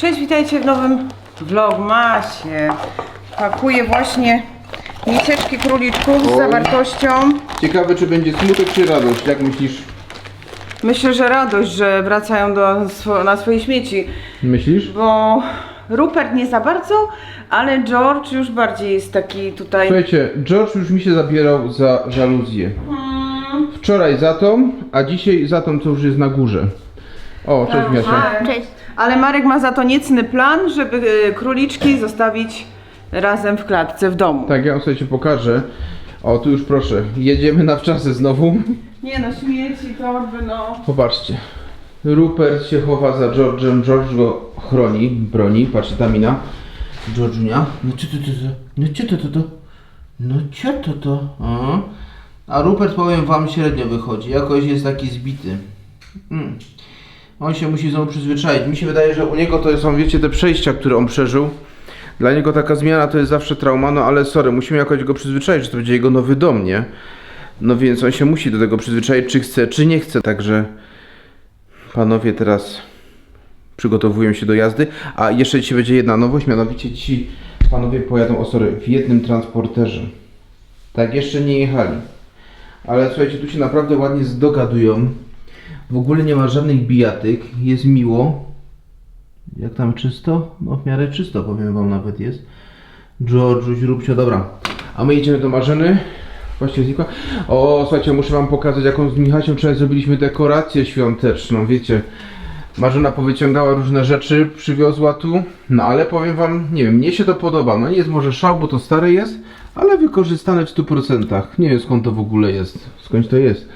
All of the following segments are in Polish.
Cześć, witajcie w nowym vlogmasie. Pakuję właśnie miseczki króliczków z Oj. zawartością. Ciekawe, czy będzie smutek, czy radość, jak myślisz? Myślę, że radość, że wracają do, swo- na swoje śmieci, Myślisz? bo Rupert nie za bardzo, ale George już bardziej jest taki tutaj. Słuchajcie, George już mi się zabierał za żaluzję. Hmm, Wczoraj za tą, a dzisiaj za tą, co już jest na górze. O, cześć Miasia. Cześć. Ale Marek ma za to niecny plan, żeby e, króliczki zostawić razem w klatce w domu. Tak, ja wam słuchajcie pokażę. O, tu już proszę, jedziemy na wczasy znowu. Nie no, śmieci, torby, no. Popatrzcie. Rupert się chowa za George'em, George go chroni, broni, patrzcie, ta mina. George'unia. No co to to to? No co to to to? No co to to? A, A Rupert, powiem wam, średnio wychodzi. Jakoś jest taki zbity. Mm. On się musi znowu przyzwyczaić. Mi się wydaje, że u niego to są, wiecie, te przejścia, które on przeżył. Dla niego taka zmiana to jest zawsze trauma, no ale sorry, musimy jakoś go przyzwyczaić, że to będzie jego nowy dom, nie? No więc on się musi do tego przyzwyczaić, czy chce, czy nie chce, także panowie teraz przygotowują się do jazdy. A jeszcze dzisiaj będzie jedna nowość, mianowicie ci panowie pojadą, o sorry, w jednym transporterze. Tak, jeszcze nie jechali. Ale słuchajcie, tu się naprawdę ładnie zdogadują. W ogóle nie ma żadnych bijatyk, jest miło. Jak tam czysto? No w miarę czysto, powiem wam nawet jest. Georgiuś, Rubcio, dobra. A my jedziemy do Marzeny. Właściwie znikła. O, słuchajcie, muszę wam pokazać, jaką z Michasią wczoraj zrobiliśmy dekorację świąteczną, wiecie. Marzena powyciągała różne rzeczy, przywiozła tu. No ale powiem wam, nie wiem, mnie się to podoba. No nie jest może szał, bo to stare jest, ale wykorzystane w 100%. Nie wiem skąd to w ogóle jest, skąd to jest.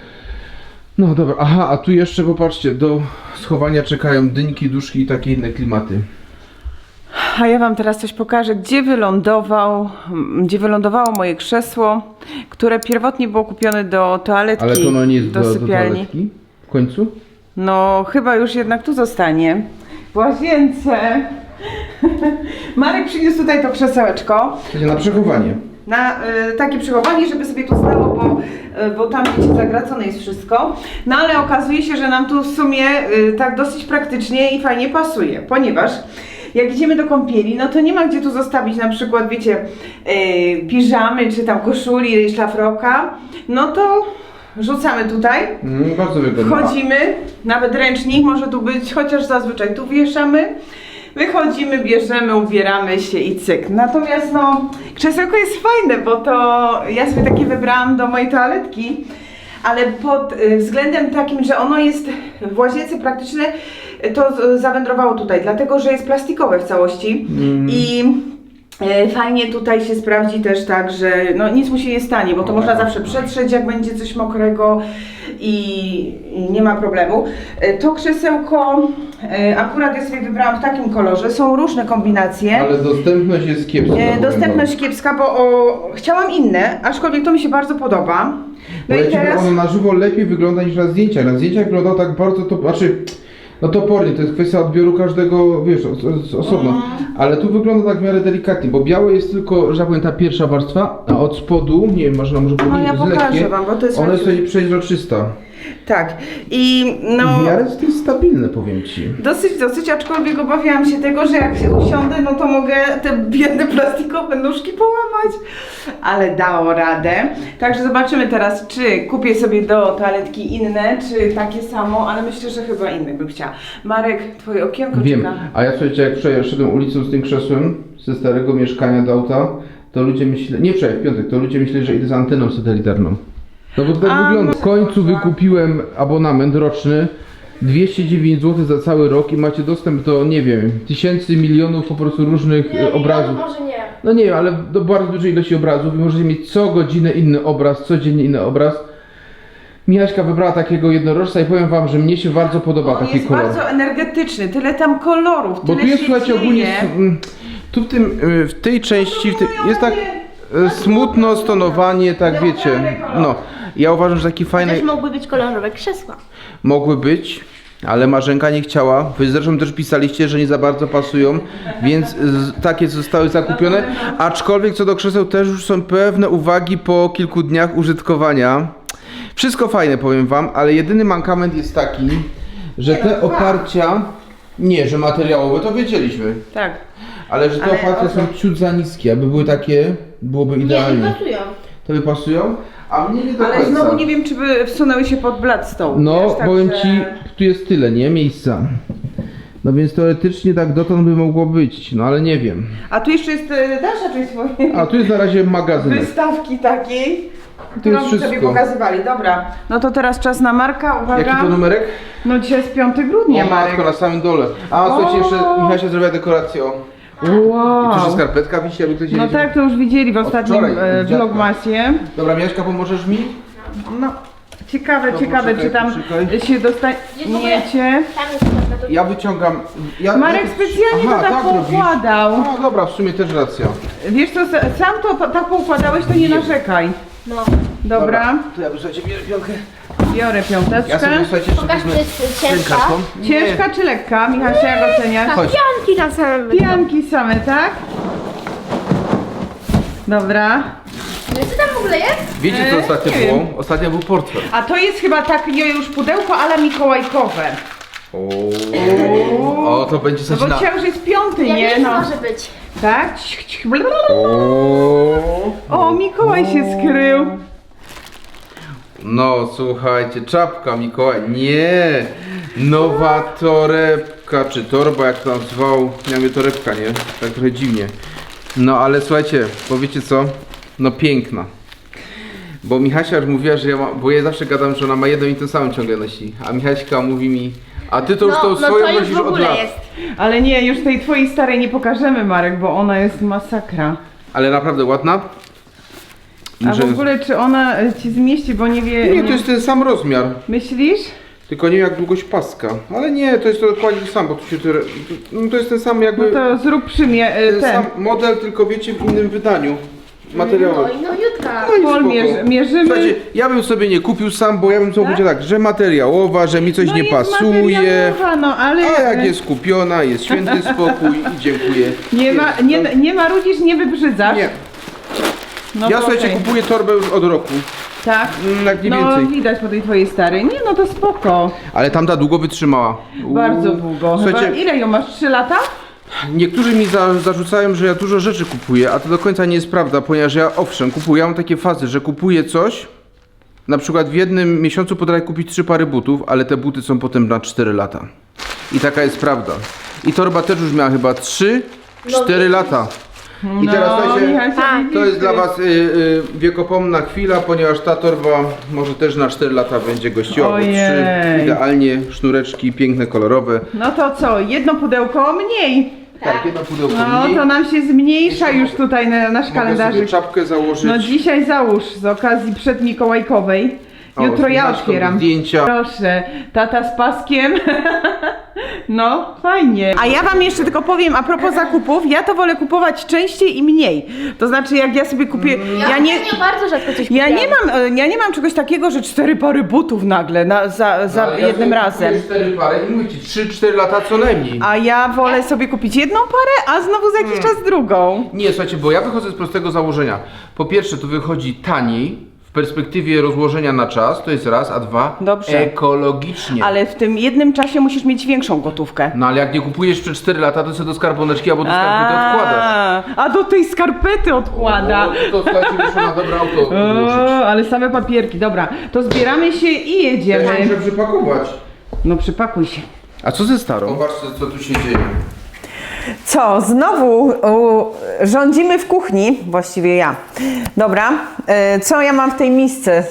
No dobra, aha, a tu jeszcze popatrzcie, do schowania czekają dyńki, duszki i takie inne klimaty. A ja wam teraz coś pokażę, gdzie wylądował, gdzie wylądowało moje krzesło, które pierwotnie było kupione do toaletki, Ale to no nie jest do, do, do sypialni. toaletki w końcu? No, chyba już jednak tu zostanie. W łazience. Marek przyniósł tutaj to krzesełeczko Słuchajcie, na przechowanie. Na y, takie przechowanie, żeby sobie tu stało, bo, y, bo tam wiecie, zagracone jest wszystko. No ale okazuje się, że nam tu w sumie y, tak dosyć praktycznie i fajnie pasuje, ponieważ jak idziemy do kąpieli, no to nie ma gdzie tu zostawić na przykład, wiecie, piżamy czy tam koszuli, szlafroka, no to rzucamy tutaj. Mm, bardzo wygodnie. Wchodzimy, nawet ręcznik może tu być, chociaż zazwyczaj tu wieszamy. Wychodzimy, bierzemy, ubieramy się i cyk. Natomiast no, krzesełko jest fajne, bo to ja sobie takie wybrałam do mojej toaletki, ale pod y, względem takim, że ono jest w łazience praktyczne, y, to zawędrowało tutaj, dlatego że jest plastikowe w całości Mm. i e, Fajnie tutaj się sprawdzi też tak, że no nic mu się nie stanie, bo to można tak. zawsze przetrzeć, jak będzie coś mokrego i, nie ma problemu. E, To krzesełko e, akurat ja sobie wybrałam w takim kolorze, są różne kombinacje. Ale dostępność jest kiepska. E, powiem Dostępność kiepska, bo o, chciałam inne, aczkolwiek to mi się bardzo podoba. No i Powiedzmy, teraz... ono na żywo lepiej wygląda niż na zdjęciach. Na zdjęciach wygląda tak bardzo to, znaczy, no topornie, to jest kwestia odbioru każdego, wiesz, os- os- osobno. Mhm. Ale tu wygląda tak w miarę delikatnie, bo białe jest tylko, że tak powiem, ta pierwsza warstwa, a od spodu, nie wiem, może może No powiedzieć, ja jest pokażę lekkie, wam, bo to jest Ona jest właśnie- przejrzysta. Tak. I no... W miarę to jest stabilne, powiem ci. Dosyć, dosyć, aczkolwiek obawiałam się tego, że jak się usiądę, no to mogę te biedne plastikowe nóżki połamać. Ale dało radę. Także zobaczymy teraz, czy kupię sobie do toaletki inne, czy takie samo, ale myślę, że chyba inne bym chciała. Marek, twoje okienko Wiem, czeka. a ja słuchajcie, jak wczoraj szedłem ulicą z tym krzesłem, ze starego mieszkania do auta, to ludzie myśleli, nie wczoraj, w piątek, to ludzie myśleli, że idę z anteną satelitarną. No bo tak A, wygląda. no W końcu wykupiłem abonament roczny, 209 zł za cały rok i macie dostęp do, nie wiem, tysięcy, milionów po prostu różnych e, obrazów. Może nie. No nie wiem, ale do bardzo dużej ilości obrazów i możecie mieć co godzinę inny obraz, codziennie inny obraz. Michaśka wybrała takiego jednorożca i powiem wam, że mnie się bardzo podoba On taki jest kolor. bardzo energetyczny, tyle tam kolorów, Bo tyle tu jest, się słuchajcie, dzieje. ogólnie, s- mm, tu w tym, y, w tej części, w tym, jest tak y, smutno stonowanie, tak wiecie, no. Ja uważam, że taki fajny Też mogły być kolorowe krzesła. mogły być, ale Marzenka nie chciała. Wy zresztą też pisaliście, że nie za bardzo pasują, więc z, takie zostały zakupione. Aczkolwiek co do krzeseł też już są pewne uwagi po kilku dniach użytkowania. Wszystko fajne, powiem wam, ale jedyny mankament jest taki, że te oparcia Nie, że materiałowe to wiedzieliśmy. Tak. Ale że te Ale opłaty o są ciut za niskie, aby były takie, byłoby Nie, idealnie. nie pasują. Tobie pasują? A mnie nie do Ale końca. znowu nie wiem, czy by wsunęły się pod blat stołu. No, wiesz, tak, powiem że- ci, tu jest tyle, nie? Miejsca. No więc teoretycznie tak dotąd by mogło być, no ale nie wiem. A tu jeszcze jest e, dalsza część swojej A tu jest na razie magazynek. wystawki takiej, Tu którą jest sobie wszystko. pokazywali. Dobra, no to teraz czas na Marka, uwaga. Jaki to numerek? No dzisiaj jest 5 grudnia, o Marek. matko, na samym dole. A, słuchajcie, jeszcze Michał się zrobiła dekorację. o. I Wow. jeszcze skarpetka wisi, aby ktoś No tak, to już widzieli w ostatnim wczoraj, e, dziadka. vlogmasie. Dobra, Mieszka, pomożesz mi? No, ciekawe, No, ciekawe, poczekaj, czy tam poczekaj. się dostaniecie. Tam jest taka do... Ja wyciągam... Ja, Marek ja- specjalnie Aha, to tak robisz. poukładał. A, dobra, w sumie też racja. Wiesz co, sam to pa- tak poukładałeś, to nie narzekaj. No. Dobra, To ja słuchajcie, biorę piątkę. Biorę piąteczkę. Ja sobie, słuchajcie, jeszcze Pokaż, czy jest ciężka. Ciężka czy lekka? Michał, jak oceniasz? Chodź. Pianki na samym Pijanki same, tak? Dobra. Wiesz, co tam w ogóle jest? Wiecie co E, ostatnio nie było? wiem. Ostatnio był portfel. A to jest chyba takie już pudełko ala mikołajkowe. O, o to będzie No coś bo na... dzisiaj już jest piąty, Ja nie? wiem, co No. może być. Tak? Cich, O, Mikołaj się skrył. No, słuchajcie, czapka Mikołaj. Nie! Nowa torebka, czy torba, jak to nazwał. Ja mówię torebka, nie? Tak trochę dziwnie. No, ale słuchajcie, powiecie co? No, piękna. Bo Michasia już mówiła, że ja mam, bo ja zawsze gadam, że ona ma jedną i tę samą ciągle nosi. A Michaśka mówi mi, a ty to już No, tą no swoją to już nosisz w od ogóle lat. jest. Ale nie, już tej twojej starej nie pokażemy, Marek, bo ona jest masakra. Ale naprawdę ładna. A w ogóle czy ona ci zmieści, bo nie wie... Nie, to jest ten sam rozmiar. Myślisz? Tylko nie jak długość paska. Ale nie, to jest to dokładnie to samo, bo się to, no to jest ten sam No jakby to zrób przymie... e, ten ten. sam model, tylko wiecie w innym wydaniu materiału. No i no jutka. No i Pol, spoko. mierzy- mierzymy. Słuchajcie, ja bym sobie nie kupił sam, bo ja bym sobie Tak? powiedział tak, że materiałowa, że mi coś No nie jest pasuje. materiałowa, No, ale... A jak jest kupiona, jest święty spokój i dziękuję. Nie, ma, nie, no. nie marudzisz, nie wybrzydzasz? Nie. No ja to słuchajcie, okej. kupuję torbę już od roku. Tak? Mm, Jak nie no więcej. widać po tej twojej starej. Nie no to spoko. Ale tamta długo wytrzymała. Uuu. Bardzo długo. Chyba, Słuchajcie, ile ją masz? 3 lata? Niektórzy mi za, zarzucają, że ja dużo rzeczy kupuję, a to do końca nie jest prawda, ponieważ ja owszem, kupuję, ja mam takie fazy, że kupuję coś, na przykład w jednym miesiącu potrafię kupić trzy pary butów, ale te buty są potem na 4 lata. I taka jest prawda. I torba też już miała chyba 3, 4 lata. I teraz no, słuchajcie, Michał się Tak. to jest dla was y, y, wiekopomna chwila, ponieważ ta torba może też na 4 lata będzie gościła, bo Ojej. trzy idealnie sznureczki, piękne, kolorowe. No to co? Jedno pudełko mniej. Tak, jedno pudełko No mniej. to nam się zmniejsza już tutaj na nasz Mogę sobie kalendarzyk. czapkę założyć. No dzisiaj załóż z okazji przedmikołajkowej. O, Jutro z ja Michaśką otwieram. zdjęcia. Proszę, tata z paskiem. No, fajnie. A ja wam jeszcze tylko powiem a propos zakupów, ja to wolę kupować częściej i mniej. To znaczy jak ja sobie kupię, ja nie... ostatnio bardzo rzadko coś Ja nie, mam, e, ja nie mam czegoś takiego, że cztery pary butów nagle na, za, za No, Ale ja jednym sobie razem. cztery pary i mówię ci, 3-4 lata co najmniej. A ja wolę sobie kupić jedną parę, a znowu za jakiś czas drugą. Nie, słuchajcie, bo ja wychodzę z prostego założenia. Po pierwsze, to wychodzi taniej, perspektywie rozłożenia na czas, to jest raz, a dwa, Dobrze. ekologicznie. Ale w tym jednym czasie musisz mieć większą gotówkę. No ale jak nie kupujesz przez 4 lata, to sobie do skarboneczki albo do skarpety odkładasz. A, a do tej skarpety odkłada. No, to słuchajcie, na dobre auto O, ale same papierki. Dobra, to zbieramy się i Ja jedziemy. muszę przypakować. No przypakuj się. A co ze starą? Zobaczcie, co tu się dzieje. Co, znowu u, rządzimy w kuchni, właściwie ja. Dobra, e, co ja mam w tej misce?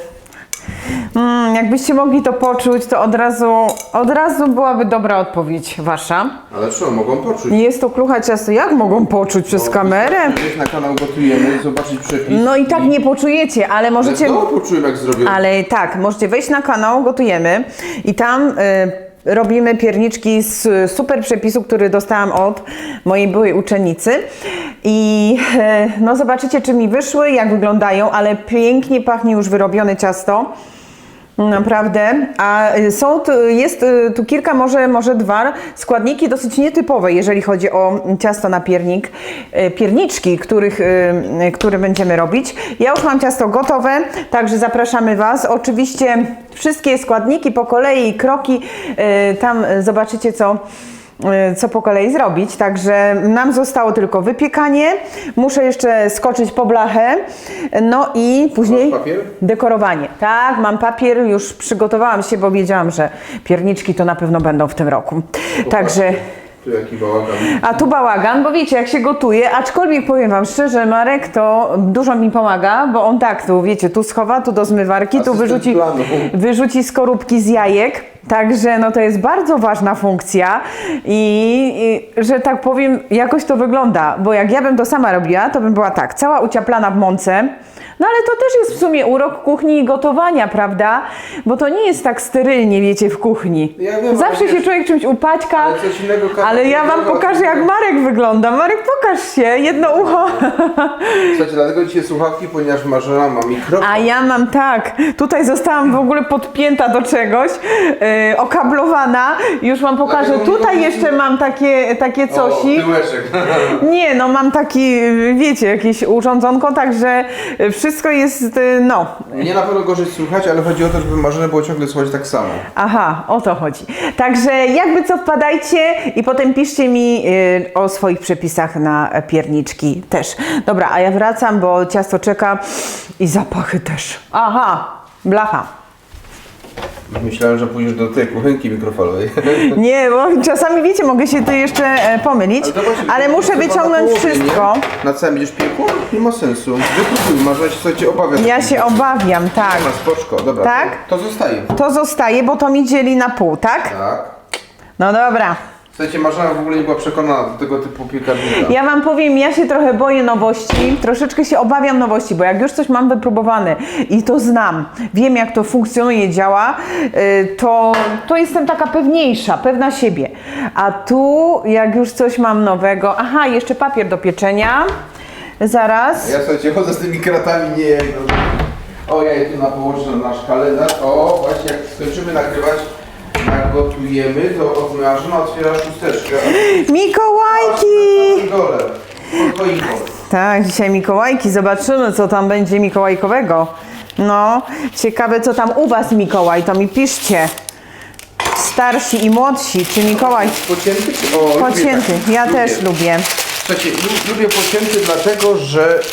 Mm, jakbyście mogli to poczuć, to od razu, od razu byłaby dobra odpowiedź wasza. Ale co, mogą poczuć? Nie jest to klucha ciasto, jak mogą poczuć przez kamerę? Wejść na kanał Gotujemy, zobaczyć przepis. No i tak nie poczujecie, ale możecie... No, poczułem jak zrobię. Ale tak, możecie wejść na kanał Gotujemy i tam y, robimy pierniczki z super przepisu, który dostałam od mojej byłej uczennicy. I e, no zobaczycie, czy mi wyszły, jak wyglądają, ale pięknie pachnie już wyrobione ciasto. Naprawdę. A y, są tu, jest y, tu kilka, może, może dwa składniki dosyć nietypowe, jeżeli chodzi o ciasto na piernik. Y, Pierniczki, których, które będziemy robić. Ja już mam ciasto gotowe, także zapraszamy Was. Oczywiście wszystkie składniki po kolei, kroki, tam zobaczycie, co co po kolei zrobić. Także nam zostało tylko wypiekanie. Muszę jeszcze skoczyć po blachę. No i później dekorowanie. Tak, mam papier, już przygotowałam się, bo wiedziałam, że pierniczki to na pewno będą w tym roku. Także. Tu jaki bałagan. A tu bałagan, bo wiecie, jak się gotuje, aczkolwiek powiem Wam szczerze, Marek to dużo mi pomaga, bo on tak, tu wiecie, tu schowa, tu do zmywarki, tu wyrzuci, planu. wyrzuci skorupki z jajek, także no to jest bardzo ważna funkcja i, i że tak powiem, jakoś to wygląda, bo jak ja bym to sama robiła, to bym była tak, cała uciaplana w mące, no ale to też jest w sumie urok kuchni i gotowania, prawda? Bo to nie jest tak sterylnie, wiecie, w kuchni. Ja wiem, ale Zawsze się wiesz- człowiek czymś upaćka, Ale coś innego każdy ja wam pokażę, jak Marek wygląda. Marek, pokaż się, jedno ucho. Słuchajcie, dlatego dzisiaj słuchawki, ponieważ Marzena ma mikrofon. A ja mam tak, tutaj zostałam w ogóle podpięta do czegoś, yy, okablowana. Już wam pokażę, Dlatego tutaj jeszcze mam takie, takie. O, tyłeczek. Nie, no mam taki, wiecie, jakieś urządzonko, także wszystko jest, yy, no, Nie na pewno gorzej słuchać, ale chodzi o to, żeby Marzenę było ciągle słuchać tak samo. Aha, o to chodzi. Także jakby co wpadajcie i potem piszcie mi y, o swoich przepisach na pierniczki też. Dobra, a ja wracam, bo ciasto czeka i zapachy też. Aha, blacha. Myślałem, że pójdziesz do tej kuchenki mikrofalowej. Nie, bo czasami wiecie, mogę się tu jeszcze e, pomylić, to właśnie- ale muszę chyba na wyciągnąć połowie, wszystko. Nie? Na całym będziesz piekło? Nie ma sensu. Wypróbuj, Marzena się słuchajcie obawia. Ja się obawiam, tak. Ma spoczko, dobra. Tak? To, to zostaje. To zostaje, bo to mi dzieli na pół, tak? Tak. No dobra. Słuchajcie, Marzena w ogóle nie była przekonana do tego typu piekarnika. Ja wam powiem, ja się trochę boję nowości, troszeczkę się obawiam nowości, bo jak już coś mam wypróbowane i to znam, wiem jak to funkcjonuje, działa, y, to, to jestem taka pewniejsza, pewna siebie. A tu, jak już coś mam nowego, aha, jeszcze papier do pieczenia, zaraz. Ja słuchajcie, chodzę z tymi kratami, nie no. O, ja je tu na położę na nasz kalendarz. O, właśnie jak skończymy nagrywać, gotujemy, to od Marzena otwiera szósteczkę. Mikołajki! Na dole. Pod choinką. Tak, dzisiaj Mikołajki, zobaczymy co tam będzie Mikołajkowego. No, ciekawe co tam u was Mikołaj, to mi piszcie. Starsi i młodsi, czy Mikołaj Pocięty? czy- O, lubię pocięty? taki. Ja też lubię. Słuchajcie, lu- lubię pocięty dlatego, że y,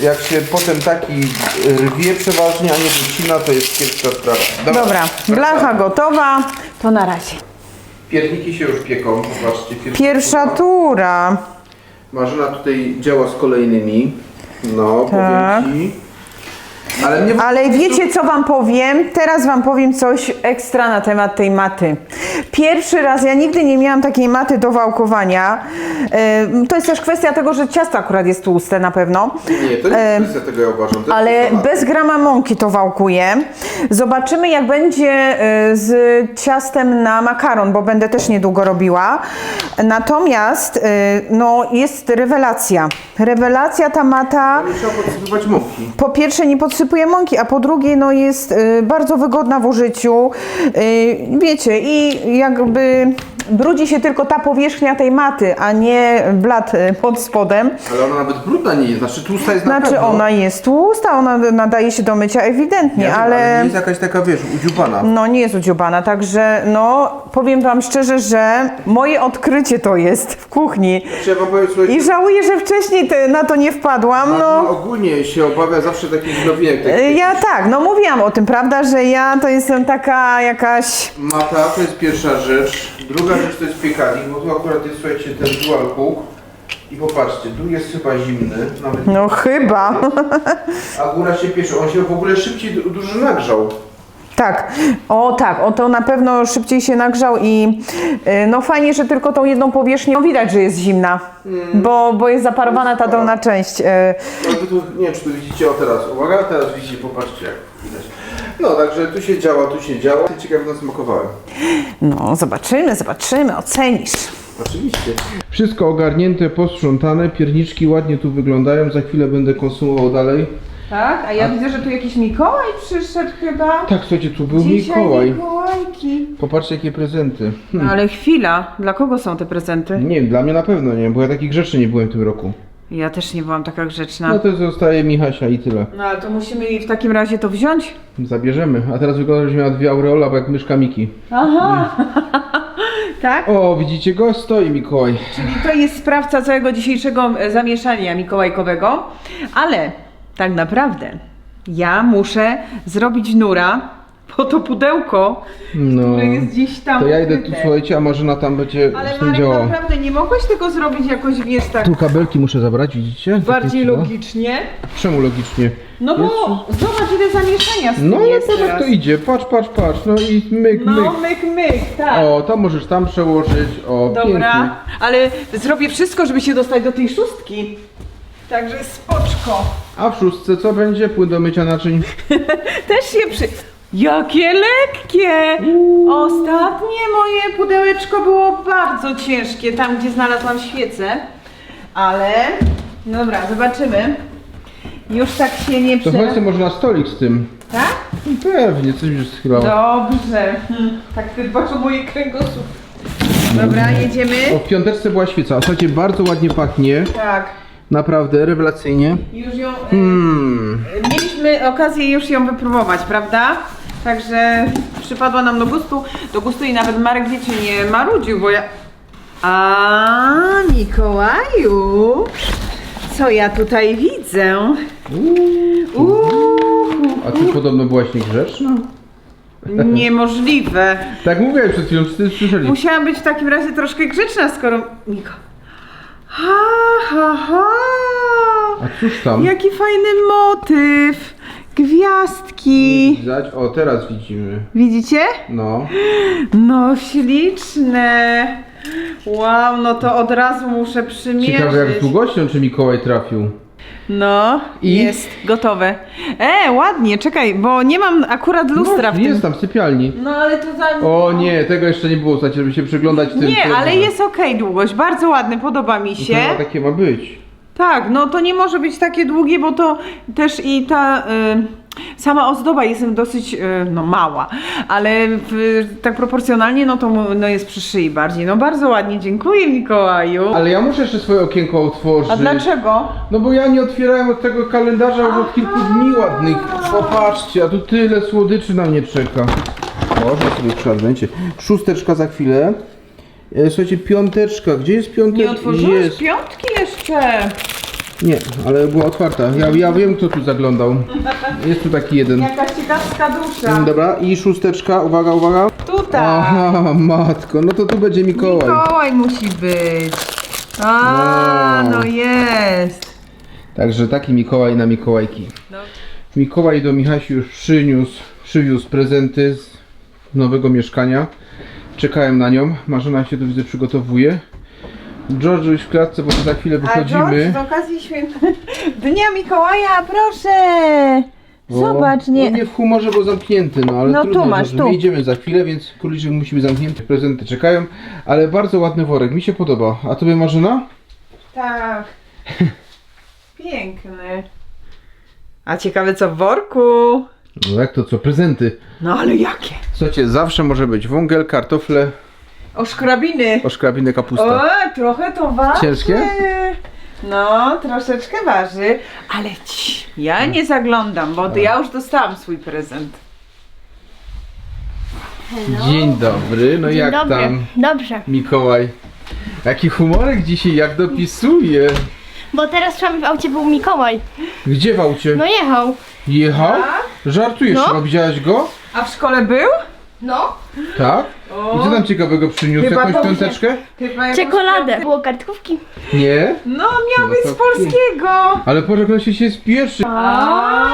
jak się potem taki rwie przeważnie, a nie wycina, to jest kiepska sprawa. Dobra, blacha gotowa, to na razie. Pierniki się już pieką, zobaczcie. pierwsza Pierwsza tura. tura. Marzena tutaj działa z kolejnymi. No, Tak. powiem ci. Ale mnie Ale wiecie co wam powiem? Teraz wam powiem coś ekstra na temat tej maty. Pierwszy raz, ja nigdy nie miałam takiej maty do wałkowania. To jest też kwestia tego, że ciasto akurat jest tłuste na pewno. Nie, to nie jest kwestia tego, ja uważam. To jest Ale bez grama mąki to wałkuję. Zobaczymy jak będzie y, z ciastem na makaron, bo będę też niedługo robiła. Natomiast y, no, jest rewelacja. Rewelacja ta mata. Nie trzeba podsypywać mąki. Po pierwsze nie podsypuje mąki, a po drugie no jest y, bardzo wygodna w użyciu. Y, wiecie i jakby brudzi się tylko ta powierzchnia tej maty, a nie blat y, pod spodem. Ale ona nawet brudna nie jest, znaczy tłusta jest na Znaczy pewno. ona jest tłusta, ona nadaje się do mycia ewidentnie, Ja wiem, ale nie jest jakaś taka, wiesz, udziubana. no nie jest udziubana, także no powiem wam szczerze, że moje odkrycie to jest w kuchni Trzeba wam powiedzieć, słuchajcie, i żałuję, że wcześniej te, na to nie wpadłam, Marzena no. ogólnie się obawia zawsze takich nowinek. Y, Takich Ja tak, no mówiłam o tym, prawda, że ja to jestem taka jakaś, Mata to jest pierwsza rzecz. Druga rzecz to jest piekanik, bo tu akurat jest, słuchajcie, ten dual cook. I popatrzcie, tu jest chyba zimny, nawet, no chyba, a góra się pieszy. On się w ogóle szybciej du- dużo nagrzał. tak, o tak, o to na pewno szybciej się nagrzał i y, no fajnie, że tylko tą jedną powierzchnię, no widać, że jest zimna, bo, bo jest zaparowana ta dolna część. y, tu, nie wiem, czy tu widzicie, o teraz, uwaga, teraz widzicie, popatrzcie jak widać. No, także tu się działa, tu się działa. Ciekawe, nas smakowałem. No, zobaczymy, zobaczymy, ocenisz. Oczywiście. Wszystko ogarnięte, posprzątane, pierniczki ładnie tu wyglądają, za chwilę będę konsumował dalej. Tak, a ja widzę, że tu jakiś Mikołaj przyszedł chyba. Tak, słuchajcie, tu był Dzisiaj Mikołaj. Mikołajki. Popatrzcie, jakie prezenty. No ale chwila, dla kogo są te prezenty? Nie wiem, dla mnie na pewno nie, bo ja taki grzeczny nie byłem w tym roku. Ja też nie byłam taka grzeczna. No to zostaje Michasia i tyle. No ale to musimy jej w takim razie to wziąć? Zabierzemy. A teraz wygląda, że miała dwie aureola, bo jak myszka Miki. Aha! Tak? O, widzicie go? Stoi Mikołaj. Czyli to jest sprawca całego dzisiejszego e, zamieszania mikołajkowego, ale tak naprawdę ja muszę zrobić nura, bo to pudełko, No. które jest gdzieś tam To ja idę tu, ukryte. słuchajcie, a Marzena tam będzie Ale z tym Marek, działała. naprawdę nie mogłeś tego zrobić jakoś, wiesz, tak Tu kabelki muszę zabrać, widzicie? Takie bardziej logicznie? Czemu logicznie? No bo zobacz ile zamieszania z tym No ale jest patrz jak teraz. to idzie, patrz, patrz, patrz, no i myk, myk. No myk, myk, tak. O, to możesz tam przełożyć, o, Dobra, pięknie. ale zrobię wszystko, żeby się dostać do tej szóstki. Także spoczko. A w szóstce co będzie? Płyn do mycia naczyń. Też się przy... Jakie lekkie! Ostatnie moje pudełeczko było bardzo ciężkie, tam gdzie znalazłam świecę. Ale, no dobra, zobaczymy. Już tak się nie To prze... może na stolik z tym. Tak? Pewnie, coś się schylało. Dobrze. Tak ty dbasz o moje kręgosłup. Dobra, jedziemy. O, w piąteczce była świeca, a słuchajcie, bardzo ładnie pachnie. Tak. Naprawdę, rewelacyjnie. Już ją... e. Mieliśmy okazję już ją wypróbować, prawda? Także przypadła nam do gustu, do gustu i nawet Marek wiecie nie marudził, bo ja... A Mikołaju, co ja tutaj widzę? Uuu, A ty podobno byłaś niegrzeczna? niemożliwe. Tak mówiłem przed chwilą, wszyscy słyszeli. Musiałam być w takim razie troszkę grzeczna, skoro... Miko... Ha, ha, ha. A cóż tam? Jaki fajny motyw! Gwiazdki! Widać? O, teraz widzimy. Widzicie? No. No śliczne! Wow, no to od razu muszę przymierzyć. Ciekawe jak z długością, czy Mikołaj trafił. No, I? jest gotowe. E, ładnie, czekaj, bo nie mam akurat lustra w no, tym. jest tam w sypialni. No ale to za... O nie, tego jeszcze nie było, słuchajcie, żeby się przyglądać tym. Nie, tym- ale jest okej długość, bardzo ładny, podoba mi się. To takie ma być. Tak, no to nie może być takie długie, bo to też i ta y, sama ozdoba jest dosyć y, no, mała, ale w, tak proporcjonalnie no to no, jest przy szyi bardziej. No bardzo ładnie, dziękuję Mikołaju. Ale ja muszę jeszcze swoje okienko otworzyć. A dlaczego? No bo ja nie otwierałem od tego kalendarza już od kilku dni ładnych. Popatrzcie, a tu tyle słodyczy na mnie czeka. Można sobie przy adwencie. Szósteczka za chwilę. E, Słuchajcie, piąteczka. Gdzie jest piąteczka? Nie otworzyłeś Jest. piątki jeszcze? Nie, ale była otwarta. Ja, ja wiem, kto tu zaglądał. Jest tu taki jeden. Jakaś ciekawska dusza. Mm, Dobra, i szósteczka. Uwaga, uwaga. Tutaj. Aha, matko. No to tu będzie Mikołaj. Mikołaj musi być. A, No. no jest. Także taki Mikołaj na Mikołajki. No. Mikołaj do Michasi już przyniósł, przywiózł prezenty z nowego mieszkania. Czekałem na nią. Marzena się tu widzę przygotowuje. George już w klatce, bo za chwilę A George wychodzimy. z okazji święta... Dnia Mikołaja, proszę. bo- Zobacz, nie. No nie w humorze, bo zamknięty, no ale No tu trudno, masz, George. tu. Wyjdziemy za chwilę, więc króliczek musi być zamknięty. Prezenty czekają, ale bardzo ładny worek. Mi się podoba. A tobie Marzena? Tak. Piękny. A ciekawe co w worku? No jak to co? Prezenty. No ale jakie? Słuchajcie, zawsze może być wągel, kartofle, Oszkrabiny. oszkrabiny, kapusta. O, trochę to waży. Ciężkie? No, troszeczkę waży, ale ci, ja nie zaglądam, bo ja już dostałam swój prezent. Dzień dobry, no Dzień jak dobry. tam Dobrze. Mikołaj? Jaki humorek dzisiaj, jak dopisuje. Bo teraz z wami w aucie był Mikołaj. Gdzie w aucie? No jechał. Jechał? Tak? Żartujesz, No. widziałaś go? A w szkole był? No. Tak? O, I co tam ciekawego przyniósł? Chyba Jakąś to piąteczkę? chyba jakąś Czekoladę. Było kartkówki. Nie? No, miał No być z polskiego. Ale on się, się spieszy. A.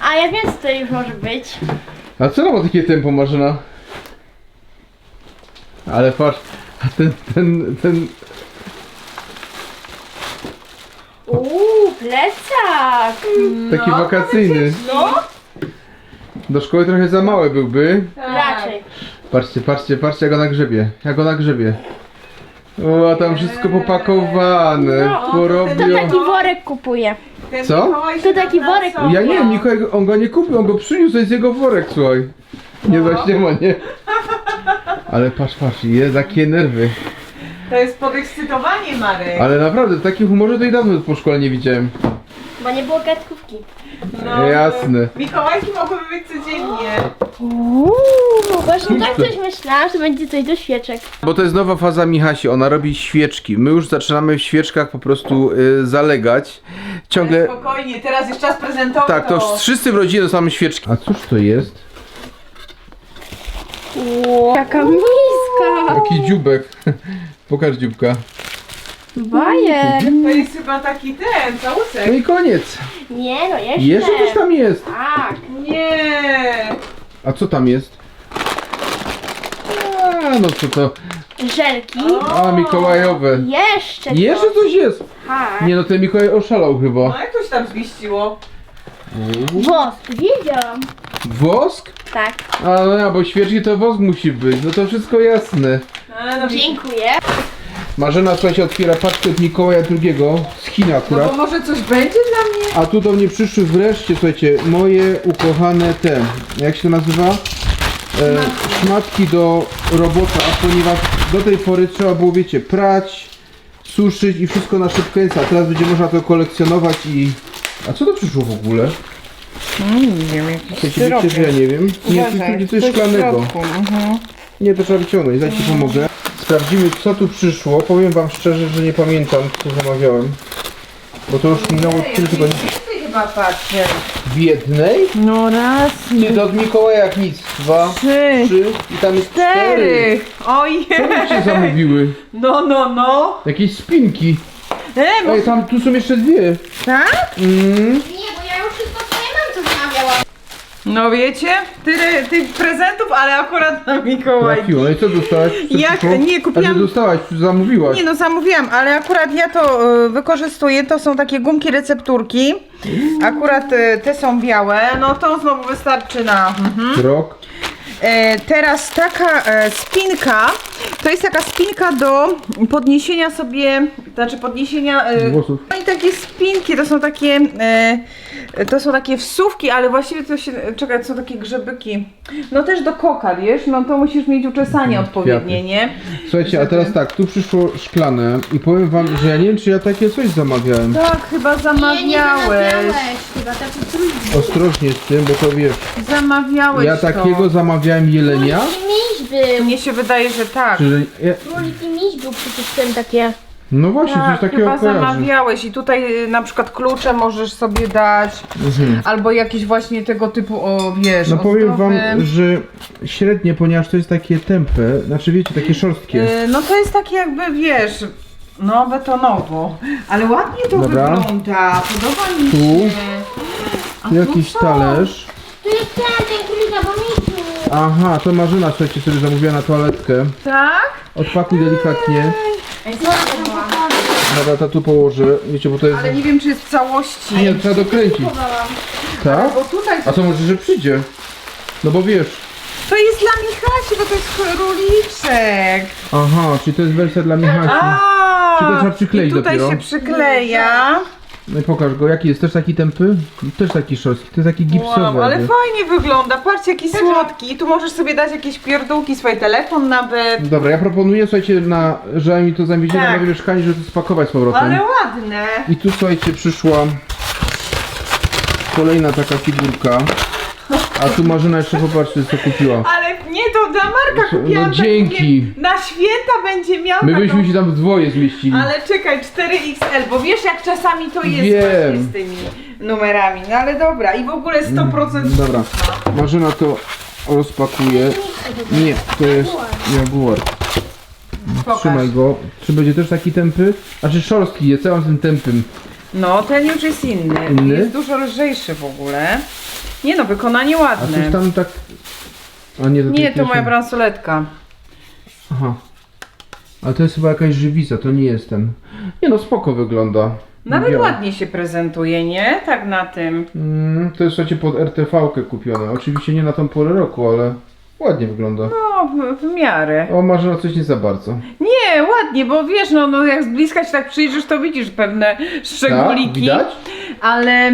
A ja wiem co to już może być. A co ma takie tempo, Marzena? Ale patrz, a ten, ten, ten... Uuu, plecak. Taki wakacyjny. No. Do szkoły trochę za mały byłby. Raczej. Patrzcie, patrzcie, patrzcie jak ona grzebie. Jak ona grzebie. O, a tam wszystko popakowane. No, To taki worek kupuje. Ten Co? Mikołaj To taki napracował. worek. Ja nie wiem, Mikołaj, on go nie kupił, on go przyniósł, to jest jego worek, słuchaj. Nie zaś nie ma, nie? Ale patrz, patrz, jest takie nerwy. To jest podekscytowanie, Marek. Ale naprawdę, w takim humorze to i dawno po szkole nie widziałem. Bo nie było kartkówki. No, Jasne. Mikołajki mogłyby być codziennie. Uuu, właśnie tak coś myślałam, że będzie coś do świeczek. Bo to jest nowa faza Michasi, ona robi świeczki. My już zaczynamy w świeczkach po prostu y, zalegać. Ciągle... Spokojnie, teraz jest czas prezentowy. Tak, to już wszyscy w rodzinie dostamy świeczki. A cóż to jest? Wow. Jaka miska! Jaki dziubek. Pokaż dzióbka. Bajer! To jest chyba taki ten, No całusek. i koniec. Nie no, jeszcze. Jeszcze coś tam jest. Tak. Nie. A co tam jest? A, no co to? Żelki. A, Mikołajowe. Jeszcze Jeszcze coś jest. Tak. Nie no, ten Mikołaj oszalał chyba. No jak to się tam zmieściło? Wosk, wiedziałam. Wosk? Tak. A no ja, bo świeczki to wosk musi być. No to wszystko jasne. A, no, Dziękuję. Marzena, słuchajcie, otwiera paczkę od Mikołaja II z Chin no akurat. bo może coś będzie dla mnie? A tu do mnie przyszły wreszcie, słuchajcie, moje ukochane te, jak się to nazywa? E, szmatki do robota, ponieważ do tej pory trzeba było, wiecie, prać, suszyć i wszystko na szybkońca. A teraz będzie można to kolekcjonować i... A co to przyszło w ogóle? Nie wiem, jakiś wiecie, że ja nie wiem. Nie, to, to, to jest szklanego. Mhm. Nie, to trzeba wyciągnąć, dajcie pomogę. Sprawdzimy co tu przyszło. Powiem wam szczerze, że nie pamiętam co zamawiałem. Bo to już minęło tyle tygodni. Ty chyba patrzę. W jednej? No raz, Nie, do od Mikołaja jak nic. Dwa, trzy, trzy i tam jest cztery. cztery. Ojej. Co się zamówiły? No, no, no. Jakieś spinki. E. Ej, tam tu są jeszcze dwie. Tak? Mm. Nie, bo ja już wszystko swoje mam, co zamawiałam. No wiecie, tyle tych prezentów, ale akurat na Mikołaj. Trafiło. No i co dostałaś? Jak- przyszło? nie, kupiłam- A nie dostałaś, zamówiłaś. Nie no, zamówiłam, ale akurat ja to y, wykorzystuję. To są takie gumki recepturki. Akurat y, te są białe. No to znowu wystarczy na. Mhm. Rok. E, teraz taka e, spinka. To jest taka spinka do podniesienia sobie, znaczy podniesienia. E, Włosów. no i takie spinki, to są takie. E, to są takie wsówki, ale właściwie to się. Czekaj, to są takie grzebyki. No też do koka, wiesz? No to musisz mieć uczesanie odpowiednie, nie? Słuchajcie, a teraz tak, tu przyszło szklane i powiem wam, że ja nie wiem, czy ja takie coś zamawiałem. Tak, chyba Nie, nie zamawiałeś. zamawiałeś. Chyba tak trójki. Ostrożnie z tym, bo to wiesz, Zamawiałeś ja to. takiego zamawiałem jelenia. Miś był. Mnie się wydaje, że tak. Czy, ja, miś był przecież ten takie. no właśnie, Tak, coś takiego chyba kojarzy. zamawiałeś i tutaj y, na przykład klucze możesz sobie dać, Mhm. albo jakieś właśnie tego typu, o wiesz, No powiem wam, ozdoby. że średnie, ponieważ to jest takie tępe, znaczy wiecie, takie szorstkie. Y, No to jest takie jakby, wiesz, no betonowo, ale ładnie to Dobra. wygląda, podoba mi Tu. się. A tu Jakiś co? talerz. Tu jest ten, ten królika pomisiu. Aha, to Marzyna, słuchajcie, sobie zamówiła na toaletkę. Tak? Odpakuj delikatnie. Ej, co to była? Dobra, to tu położę. Wiecie, bo to jest... Ale nie wiem, czy jest w całości. Nie, trzeba dokręcić. Tak? Bo tutaj A co może, że przyjdzie? No bo wiesz. to jest dla Michasi, bo to jest króliczek. Aha, czyli to jest wersja dla Michasi. A, Czy to trzeba przykleić i tutaj dopiero? się przykleja. No i pokaż go, jaki jest? Też taki tępy? Też taki szorstki, to jest taki gipsowy. Wow, ale jakby. fajnie wygląda, patrzcie jaki słodki. I tu możesz sobie dać jakieś pierdółki, swój telefon nawet. Dobra, ja proponuję, słuchajcie, na, że mi to zawiezie na Tak. moje mieszkanie, żeby to spakować z powrotem. Ale ładne. I tu, słuchajcie, przyszła kolejna taka figurka. A tu Marzyna jeszcze popatrzcie, co kupiła. Marka No, kupiłam. no tak dzięki. mówię, Na święta będzie miał My taką... byśmy się tam w dwoje zmieścili. Ale czekaj, 4XL, bo wiesz jak czasami to jest Wiem. właśnie z tymi numerami. No ale dobra, i w ogóle 100% Dobra, Marzyna to rozpakuje. Nie, to jest jaguar. Pokaż. Trzymaj go. Czy będzie też taki tępy? A czy szorstki jest? Co ja mam z tym tępym? No, ten już jest inny. Inny? Jest dużo lżejszy w ogóle. Nie no, wykonanie A ładne. coś tam tak... A nie, to Nie, to moja bransoletka. Aha. Ale to jest chyba jakaś żywica, to nie jest ten. Nie no, spoko wygląda. Nawet Biała. ładnie się prezentuje, nie? Tak na tym. Mm, to jest słuchajcie pod RTV-kę kupione. Oczywiście nie na tą porę roku, ale ładnie wygląda. No, w, w miarę. O, Marzena coś nie za bardzo. Nie, ładnie, bo wiesz, no, no jak z bliska się tak przyjrzysz, to widzisz pewne Tak? szczególiki. Widać? Ale...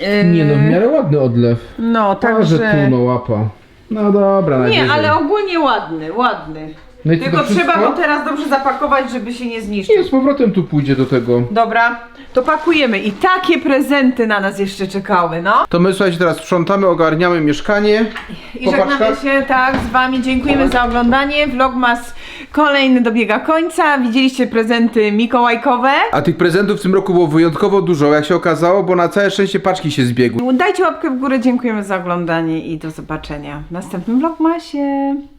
yy, Nie no, w miarę ładny odlew. No, Także także... tu no łapa. No dobra, Nie, najwyżej. ale ogólnie ładny, ładny. No i co, Tylko trzeba wszystko? go teraz dobrze zapakować, żeby się nie zniszczył. Nie, z powrotem tu pójdzie do tego. Dobra, to pakujemy. I takie prezenty na nas jeszcze czekały, no. To my słuchajcie, teraz sprzątamy, ogarniamy mieszkanie. I Po żegnamy paczkach? się tak z wami. Dziękujemy za oglądanie. Vlogmas kolejny dobiega końca. Widzieliście prezenty mikołajkowe. A tych prezentów w tym roku było wyjątkowo dużo, jak się okazało, bo na całe szczęście paczki się zbiegły. Dajcie łapkę w górę. Dziękujemy za oglądanie i do zobaczenia w następnym vlogmasie.